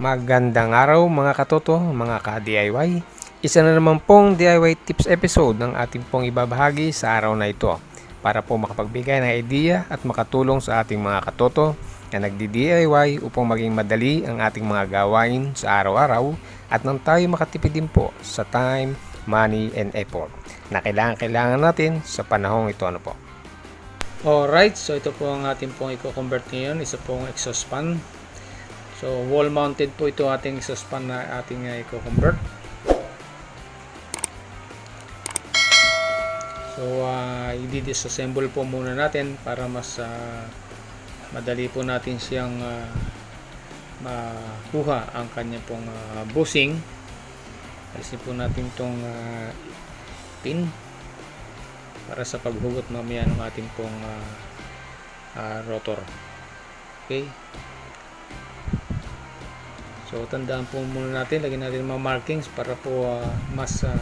Magandang araw mga katoto, mga ka-DIY. Isa na naman pong DIY tips episode ng ating pong ibabahagi sa araw na ito para po makapagbigay ng idea at makatulong sa ating mga katoto na nagdi-DIY upang maging madali ang ating mga gawain sa araw-araw at nang tayo makatipid din po sa time, money, and effort na kailangan-kailangan natin sa panahong ito ano po. Alright, so ito po ang ating pong i-convert ngayon. Isa pong exhaust fan. So, wall mounted po ito ating fan na ating uh, i-convert. So, uh, i-disassemble po muna natin para mas ah, madali po natin siyang ah, makuha ang kanya pong ah, bushing. Alisin po natin itong ah, pin para sa paghugot mamaya ng ating pong ah, ah, rotor. Okay? So tandaan po muna natin, lagyan natin mga markings para po ah, mas ah,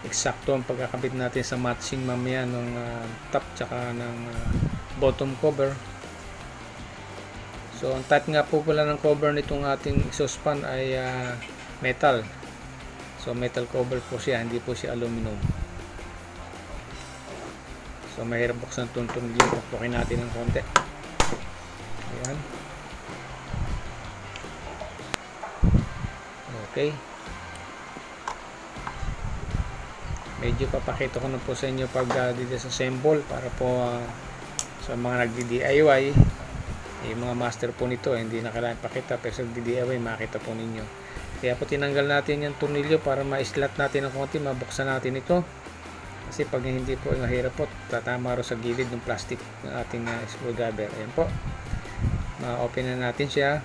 eksakto ang pagkakabit natin sa matching mamaya ng ah, top tsaka ng ah, bottom cover. So ang type nga po pala ng cover nitong ating exhaust fan ay ah, metal. So metal cover po siya, hindi po siya aluminum. So mahirap buksan itong tunilyo. Pukpukin natin ng konti. Ayan. Okay. Medyo papakita ko na po sa inyo pag uh, disassemble para po ah, sa mga nagdi-DIY yung mga master po nito hindi na kailangan pakita pero sa nagdi-DIY makita po ninyo. Kaya po tinanggal natin yung tornilyo para ma-slot natin ng konti mabuksan natin ito. Kasi pag hindi po mahirap po tatama ro sa gilid ng plastic ng ating uh, screwdriver. Ayan po. Ma-open na natin siya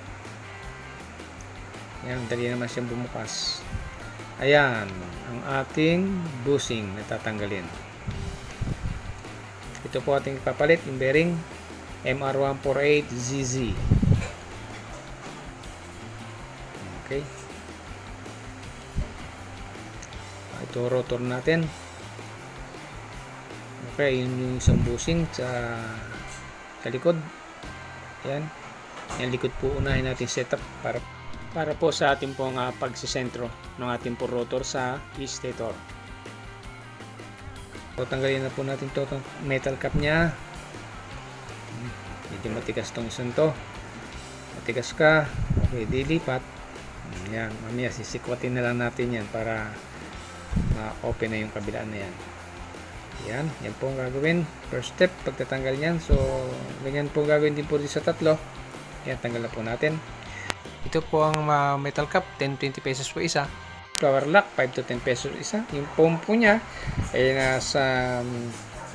ayan dali naman siyang bumukas. Ayan ang ating bushing na tatanggalin. Ito po ating papalit yung bearing MR148ZZ okay. Ah, ito rotor natin. Okay, yun yung isang bushing sa, sa likod. Yan. Yan likod po unahin natin setup para para po sa ating pong uh, pagsisentro ng ating po rotor sa stator. So, tanggalin na po natin to, itong metal cap niya. Medyo matigas tong isang to. Matigas ka. Okay, dilipat. Yan, mamaya sisikwatin na lang natin yan para ma-open na yung kabilaan na yan. Yan, yan po ang gagawin. First step, pagtatanggal niyan. So, ganyan po gagawin din po sa tatlo. Yan, tanggal na po natin. Ito po ang uh, metal cap, 10-20 pesos po isa. Flower lock, 5 to 10 pesos isa. Yung foam po niya, ay nasa um,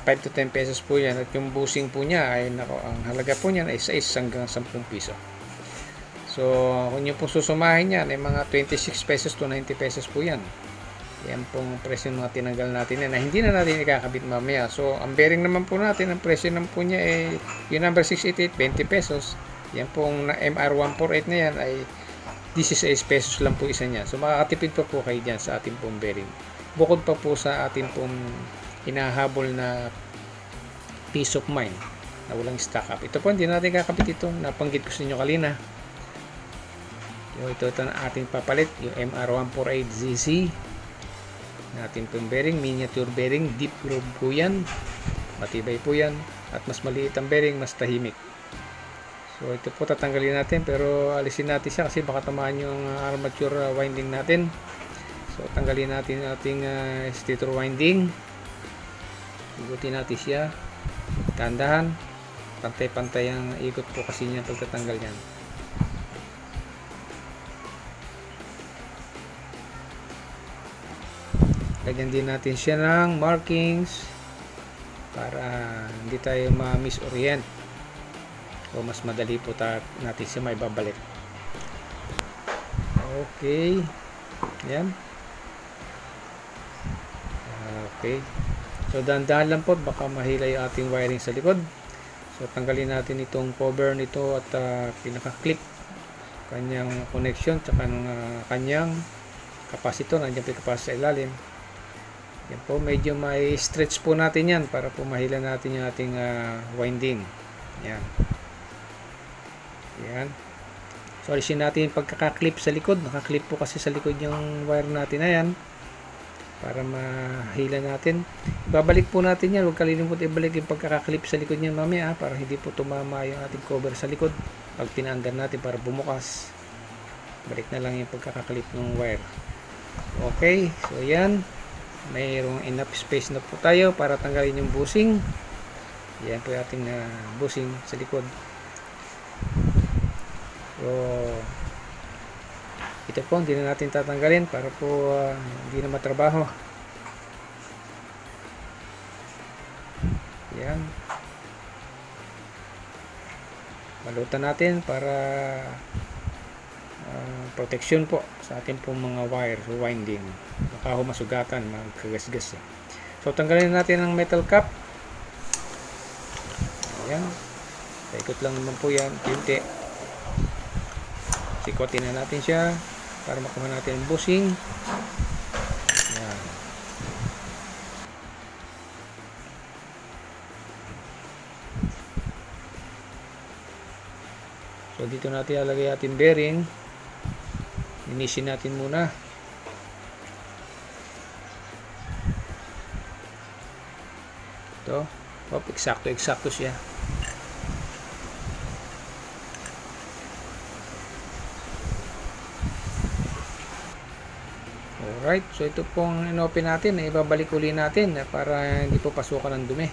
5 to 10 pesos po yan. At yung bushing po niya, ay nako, ang halaga po niyan ay 6 hanggang 10 piso. So, kung nyo po susumahin yan, ay mga 26 pesos to 90 pesos po yan. Yan pong presyo ng mga tinanggal natin yan na hindi na natin ikakabit mamaya. So, ang bearing naman po natin, ang presyo naman po niya ay yung number 688, 20 pesos. Yan pong na MR148 na yan ay 16 pesos lang po isa niya. So, makakatipid pa po kayo dyan sa ating pong bearing. Bukod pa po sa ating pong hinahabol na peace of mind na walang stack up. Ito po, hindi natin kakabit ito. Napanggit ko sa inyo kalina. Yung ito, ito na ating papalit, yung MR148ZC natin pong bearing, miniature bearing, deep groove po yan. Matibay po yan. At mas maliit ang bearing, mas tahimik. So ito po tatanggalin natin pero alisin natin siya kasi baka tamaan yung uh, armature uh, winding natin. So tanggalin natin ating uh, stator winding. Igutin natin siya. Tandahan. Pantay-pantay ang ikot po kasi niya pagtatanggal yan. Lagyan din natin siya ng markings para hindi tayo ma-misorient o mas madali po natin siya may babalik. Okay. Yan. Okay. So dahan-dahan lang po baka mahila yung ating wiring sa likod. So tanggalin natin itong cover nito at uh, pinaka-clip kanyang connection tsaka ng uh, kanyang capacitor nandiyan po yung capacitor sa ilalim yan po, medyo may stretch po natin yan para po mahila natin yung ating uh, winding. Yan. Yan. So, alisin natin yung pagkakaklip sa likod. Nakaklip po kasi sa likod yung wire natin na yan. Para mahila natin. Babalik po natin yan. Huwag kalilimut ibalik yung pagkakaklip sa likod niyan mamaya. ah, Para hindi po tumama yung ating cover sa likod. Pag tinaandar natin para bumukas. Balik na lang yung pagkakaklip ng wire. Okay. So, yan. Mayroong enough space na po tayo para tanggalin yung busing. Yan po yung ating ah, busing sa likod. So, ito po, hindi na natin tatanggalin para po ah, hindi na matrabaho. Yan. Balutan natin para ah, protection po sa ating pong mga wire winding. Baka ho masugatan, magkagasgas. Eh. So, tanggalin natin ang metal cap. Ayan. Paikot lang naman po yan. Kunti. Sikotin na natin siya para makuha natin ang busing. Yan. So dito natin ilalagay ating bearing. Linisin natin muna. Ito. Hop, eksakto, eksakto siya. Alright, so ito pong inopen natin, na ibabalik uli natin eh, para hindi po pasukan ng dumi.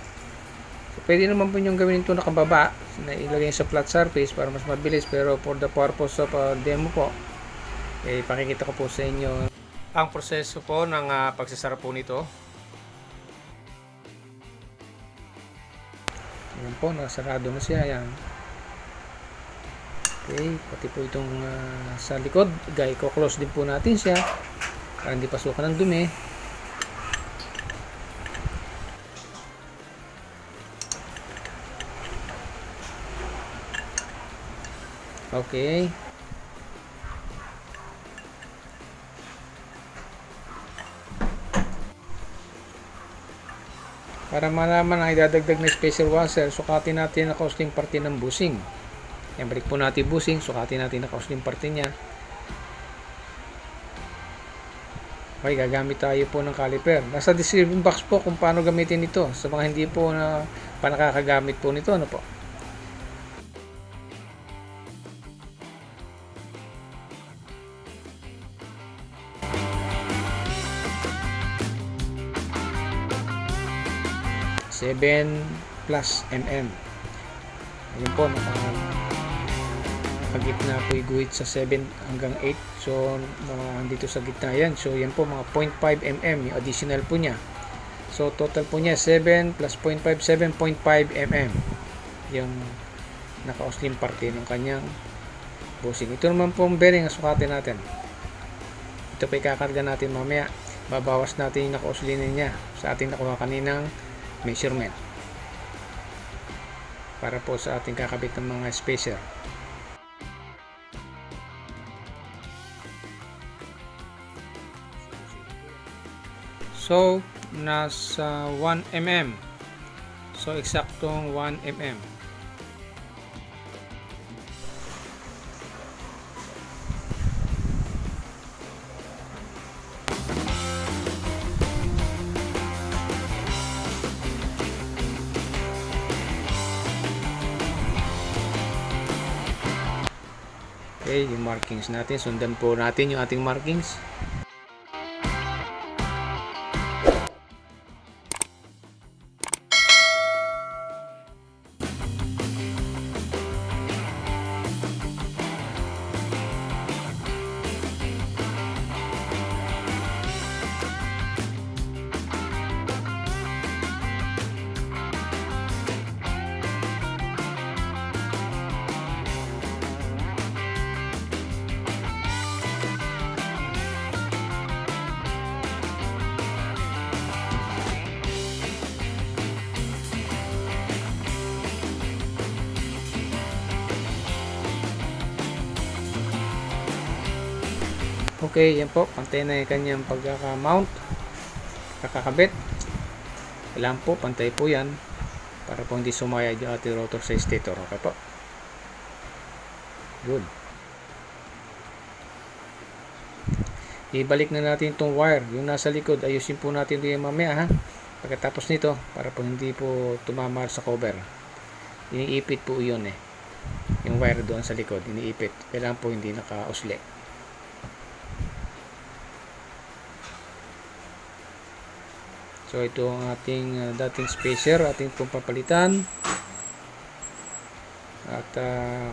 So, pwede naman po yung gawin ito nakababa, na ilagay sa flat surface para mas mabilis, pero for the purpose of uh, demo po, eh, pakikita ko po sa inyo Ang proseso po ng ah, pagsasara po nito. Ayan po, nasarado na siya. Ayan. Okay, pati po itong ah, sa likod, gay ko close din po natin siya para hindi pasukan ng dumi. Okay. Para malaman ang idadagdag na spacer washer, sukatin natin ang kausling parte ng busing. Yan, balik po natin busing, sukatin natin ang kausling parte niya. Okay, gagamit tayo po ng caliper. Nasa description box po kung paano gamitin ito. Sa mga hindi po na pa nakakagamit po nito, ano po. Seven plus mm. Ayun po, naka nakagitna po yung guhit sa 7 hanggang 8 so mga dito sa gitna yan. So yan po mga 0.5 mm yung additional po niya. So total po niya 7 plus 0.5 7.5 mm yung naka-oslim parte ng kanyang busing ito naman po ang bearing ang sukatin natin. Ito pa ikakarga natin mamaya. Babawas natin yung naka-oslinin niya sa ating nakuha kaninang measurement. Para po sa ating kakabit ng mga spacer So, nasa 1 mm. So, eksaktong 1 mm. Okay, yung markings natin. Sundan po natin yung ating markings. Okay, yan po. Pantay na yung kanyang pagkaka-mount. Kakakabit. Kailangan po, pantay po yan. Para po hindi sumaya yung ating rotor sa stator. Okay po. Good. ibalik na natin itong wire, yung nasa likod, ayusin po natin ito mamaya ha. Pagkatapos nito, para po hindi po tumamar sa cover. Iniipit po yun eh. Yung wire doon sa likod, iniipit. Kailangan po hindi naka-usli. So ito ang ating uh, dating spacer, ating pong papalitan. At uh,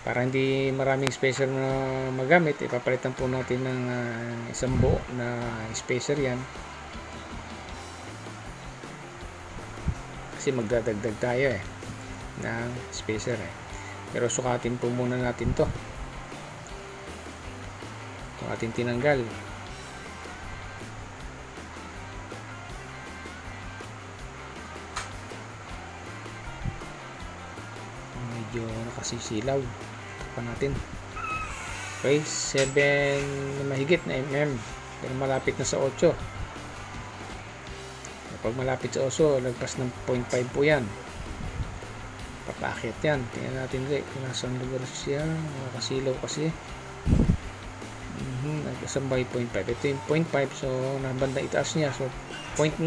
para hindi maraming spacer na magamit, ipapalitan po natin ng uh, isang buo na spacer yan. Kasi magdadagdag tayo eh ng spacer eh. Pero sukatin po muna natin to. Ito ating tinanggal. Medyo nakasisilaw pa natin. Okay 7 na mahigit na mm pero malapit na sa 8 pag malapit sa 8 lagpas ng 0.5 po yan. Papakit yan. Tingnan natin ulit kung nasaan lugar siya. Nakasilaw kasi. Mm-hmm, nagkasambay 0.5 ito yung 0.5 so nabanda itaas niya. So 0.9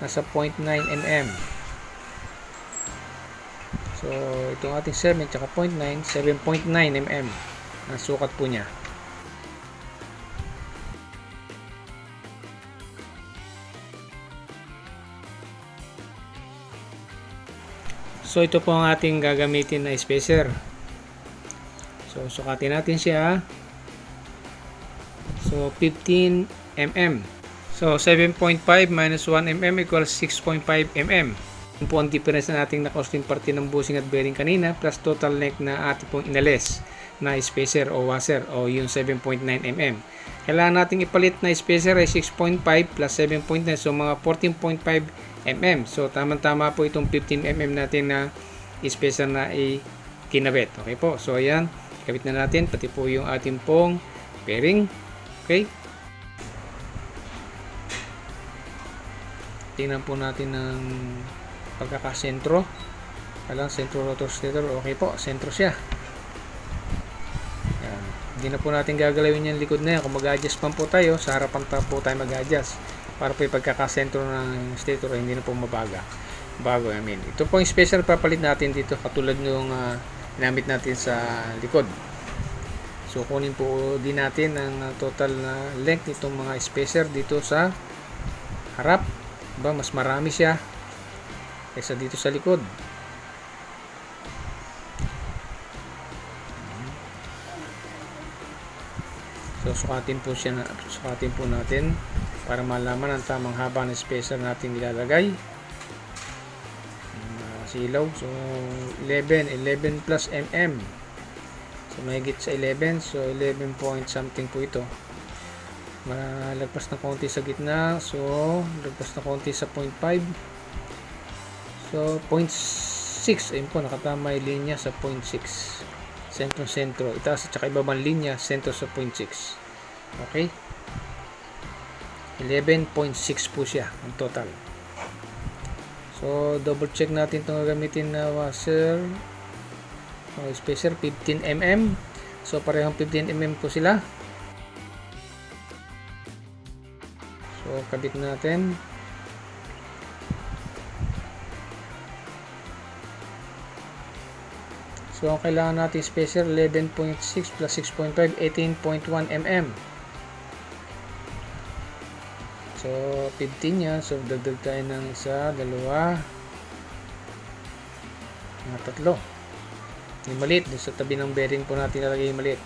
nasa 0.9 mm So, itong ating 7 tsaka 0.9, 7.9 mm ang sukat po niya. So, ito po ang ating gagamitin na spacer. So, sukatin natin siya. So, 15 mm. So, 7.5 minus 1 mm equals 6.5 mm. Yun po ang difference na ating na-costing parte ng bushing at bearing kanina plus total length na ating pong inalis na spacer o washer o yung 7.9 mm. Kailangan nating ipalit na spacer ay 6.5 plus 7.9 so mga 14.5 mm. So tama-tama po itong 15 mm natin na spacer na ikinabit. Okay po. So ayan, kabit na natin pati po yung ating pong bearing. Okay? Tingnan po natin ng pagkakasentro. Alang sentro rotor stator. Okay po sentro siya. Yan. hindi na po natin gagalawin yung likod na yan. Kung mag-adjust pa po tayo sa harapan pa po tayo mag-adjust. Para po yung pagkakasentro ng stator hindi na po mabaga. Bago I mean. Ito po yung special papalit natin dito katulad nung uh, ginamit natin sa likod. So kunin po din natin ang uh, total na length nitong mga spacer dito sa harap. Ba mas marami siya kaysa dito sa likod. So sukatin po siya sukatin po natin para malaman ang tamang haba ng spacer natin nilalagay. Uh, silaw. So 11, 11 plus mm. So mahigit sa 11. So 11 point something po ito. Malagpas na konti sa gitna. So lagpas na konti sa 0.5. So, 0.6. Ayun po, nakatama yung linya sa 0.6. Sentro-sentro. Itaas at saka ibabang linya, sentro sa 0.6. Okay? 11.6 po siya ang total. So, double check natin itong gagamitin na washer. Okay, spacer 15 mm. So, parehong 15 mm po sila. So, kabit natin. So, ang kailangan natin spacer 11.6 plus 6.5, 18.1 mm. So, 15 yan. So, dagdag tayo ng isa, dalawa, mga tatlo. Yung maliit, doon sa tabi ng bearing po natin nalagay yung maliit.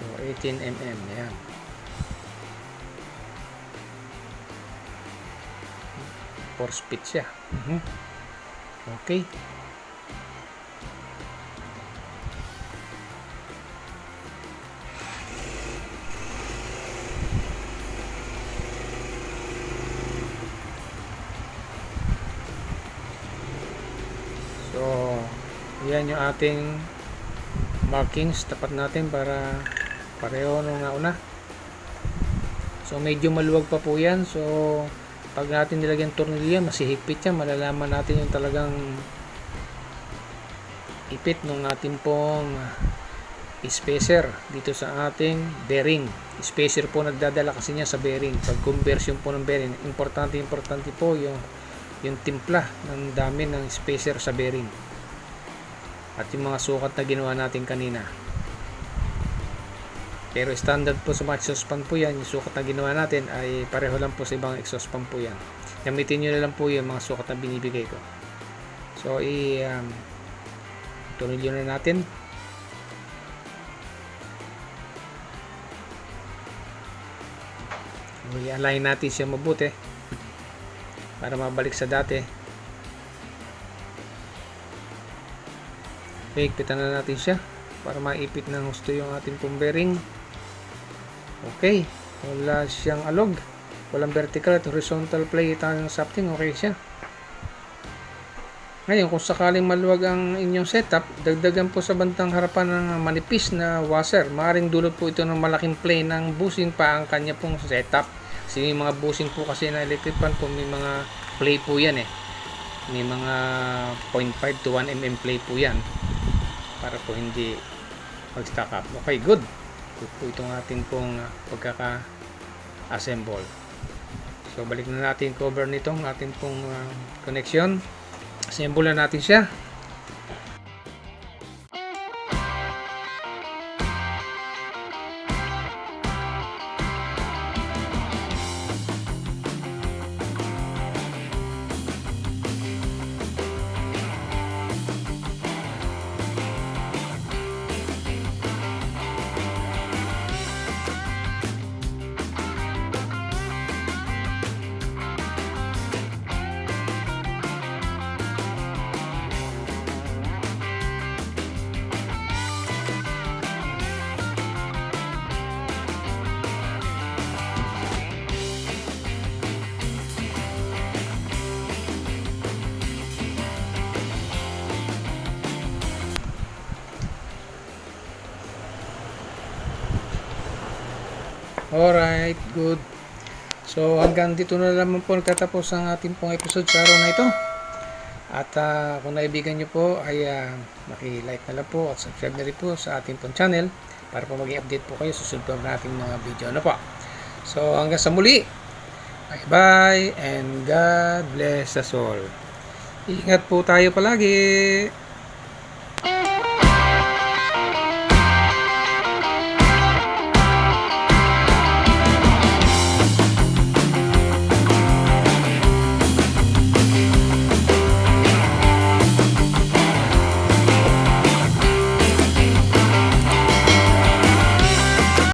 So, 18 mm. Yan. Four speed siya. Mhm. Okay. So, yan yung ating markings. Tapat natin para pareho nung nauna. So, medyo maluwag pa po yan. So, pag natin nilagyan tornilyo, masihigpit yan. Malalaman natin yung talagang ipit ng ating pong spacer dito sa ating bearing. Spacer po nagdadala kasi niya sa bearing. Pag conversion po ng bearing, importante importante po yung yung timpla ng dami ng spacer sa bearing. At yung mga sukat na ginawa natin kanina. Pero standard po sa mga exhaust fan po yan, yung sukat na ginawa natin ay pareho lang po sa ibang exhaust fan po yan. Gamitin nyo na lang po yung mga sukat na binibigay ko. So, i um, tornilyo na natin. I-align natin siya mabuti para mabalik sa dati. Higpitan na natin siya para maipit ng gusto yung ating pong bearing. Okay, wala siyang alog. Walang vertical at horizontal plate ang something. Okay siya. Ngayon, kung sakaling maluwag ang inyong setup, dagdagan po sa bantang harapan ng manipis na washer. Maaring dulot po ito ng malaking plane ng bushing pa ang kanya pong setup. Kasi mga bushing po kasi na electric fan po, may mga play po yan eh. May mga 0.5 to 1 mm play po yan. Para po hindi mag-stack up. Okay, good. Good po itong ating pong uh, pagkaka-assemble. So, balik na natin cover nitong ating pong uh, connection. Assemble na natin siya. Alright, good. So hanggang dito na naman po nagtatapos ang ating pong episode sa araw na ito. At ah, kung naibigan nyo po ay uh, maki-like na lang po at subscribe na rin po sa ating pong channel para po maging update po kayo susunod po nating mga video na po. So hanggang sa muli. Bye bye and God bless us all. Ingat po tayo palagi.